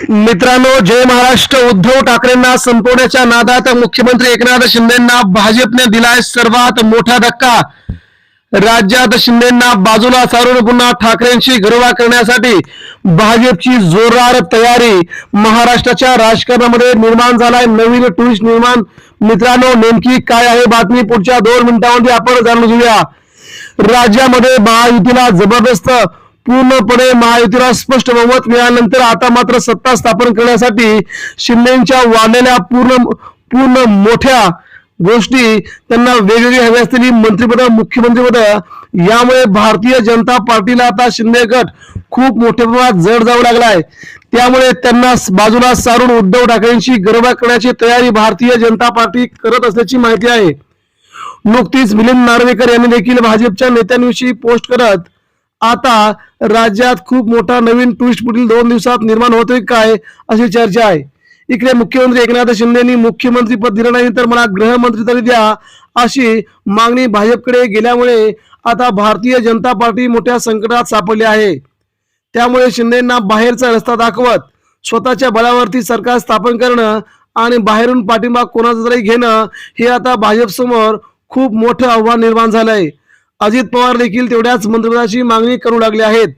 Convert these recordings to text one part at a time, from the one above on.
मित्रांनो जय महाराष्ट्र. उद्धव ठाकरेंना संपवण्याच्या नादात मुख्यमंत्री एकनाथ शिंदेना भाजपने दिलाय सर्वात मोठा धक्का. राज्यात शिंदेना बाजूला सारून पुन्हा ठाकरेंशी घरवा करण्यासाठी भाजपची जोरदार तयारी. महाराष्ट्राच्या राजकारणामध्ये निर्माण झालाय नवीन ट्विस्ट निर्माण. मित्रांनो नेमकी काय आहे बातमी? पुढच्या दोन मिनिटांमध्ये आपण जाणून घेऊया. राज्यामध्ये महायुतीला जबरदस्त पूर्णपणे महायुतीला स्पष्ट बहुमत मिळाल्यानंतर आता मात्र सत्ता स्थापन करण्यासाठी शिंदेच्या वाढलेल्या पूर्ण पूर्ण मोठ्या गोष्टी त्यांना वेगवेगळी हवी असलेली मंत्रिपद मुख्यमंत्रीपद यामुळे भारतीय जनता पार्टीला आता शिंदे गट खूप मोठ्या प्रमाणात जड जाऊ लागलाय. त्यामुळे त्यांना बाजूला सारून उद्धव ठाकरेंची गरबा करण्याची तयारी भारतीय जनता पार्टी करत असल्याची माहिती आहे. नुकतीच मिलिंद नार्वेकर यांनी देखील भाजपच्या नेत्यांविषयी पोस्ट करत आता राज्यात खूप मोठा नवीन ट्विस्ट पुढील दोन दिवसात निर्माण होतोय काय अशी चर्चा आहे. इकडे मुख्यमंत्री एकनाथ शिंदेनी मुख्यमंत्री पद दिलं नाही तर मला गृहमंत्री तरी द्या अशी मागणी भाजपकडे गेल्यामुळे आता भारतीय जनता पार्टी मोठ्या संकटात सापडली आहे. त्यामुळे शिंदेना बाहेरचा रस्ता दाखवत स्वतःच्या बळावरती सरकार स्थापन करणं आणि बाहेरून पाठिंबा कोणाचा तरी घेणं हे आता भाजपसमोर खूप मोठं आव्हान निर्माण झालंय. अजित पवार देखील तेवढ्याच मंत्रिपदाची मागणी करू लागले आहेत.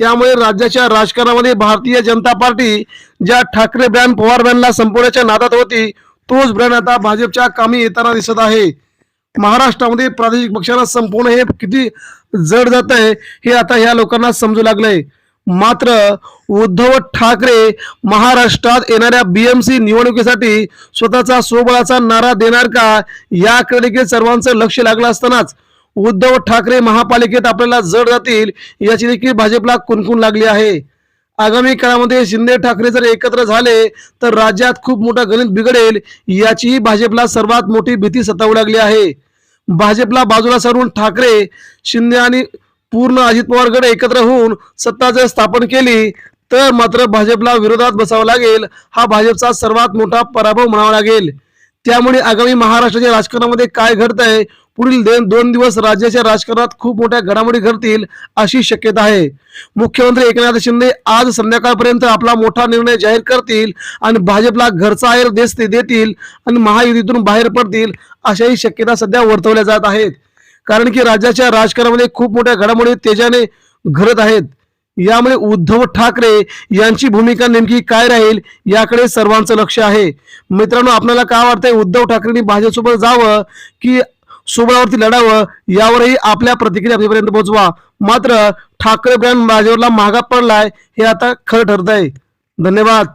त्यामुळे राज्याच्या राजकारणामध्ये भारतीय जनता पार्टी ज्या ठाकरे ब्रँड पवार ब्रँडला संपवण्याच्या नादात होती तोच ब्रँड आता भाजपच्या कामी येताना दिसत आहे. महाराष्ट्रामध्ये प्रादेशिक पक्षाला संपवणं हे किती जड जात आहे हे आता ह्या लोकांना समजू लागलंय. मात्र उद्धव ठाकरे महाराष्ट्रात येणाऱ्या बीएमसी निवडणुकीसाठी स्वतःचा स्वबळाचा नारा देणार का याकडे देखील सर्वांचं लक्ष लागलं असतानाच उद्धव ठाकरे महापालिकेत आपल्याला जड जातील याची देखील भाजपला कुणकुण लागली आहे. आगामी काळामध्ये शिंदे ठाकरे जर एकत्र झाले तर राज्यात खूप मोठं गणित बिघडेल याचीही भाजपला सर्वात मोठी भीती सतावू लागली आहे. भाजपला बाजूला सारून ठाकरे शिंदे आणि पूर्ण अजित पवारकडे एकत्र होऊन सत्ता जर स्थापन केली तर मात्र भाजपला विरोधात बसावं लागेल हा भाजपचा सर्वात मोठा पराभव म्हणावा लागेल. त्यामुळे आगामी महाराष्ट्राच्या राजकारणामध्ये काय घडतंय आहे पुढील दोन दोन दिवस राज्याच्या राजकारणात खूप मोठ्या घडामोडी घडतील अशी शक्यता आहे. मुख्यमंत्री एकनाथ शिंदे आज संध्याकाळपर्यंत आपला मोठा निर्णय जाहीर करतील आणि भाजपला घरचा आहेर देसते देतील आणि महायुतीतून बाहेर पडतील अशाही शक्यता सध्या वर्तवल्या जात आहेत. कारण की राज्याच्या राजकारणामध्ये खूप मोठ्या घडामोडी तेजाने घडत आहेत. यामुळे उद्धव ठाकरे यांची भूमिका नेमकी काय राहील याकडे सर्वांचं लक्ष आहे. मित्रांनो आपल्याला काय वाटतंय? उद्धव ठाकरेंनी भाजपसोबत जावं की सुबळावरती लढावं यावरही आपल्या प्रतिक्रिया आपल्यापर्यंत पोहोचवा मात्र ठाकरे ब्रँड भाजपला महागा पडलाय हे आता खरं ठरत आहे धन्यवाद.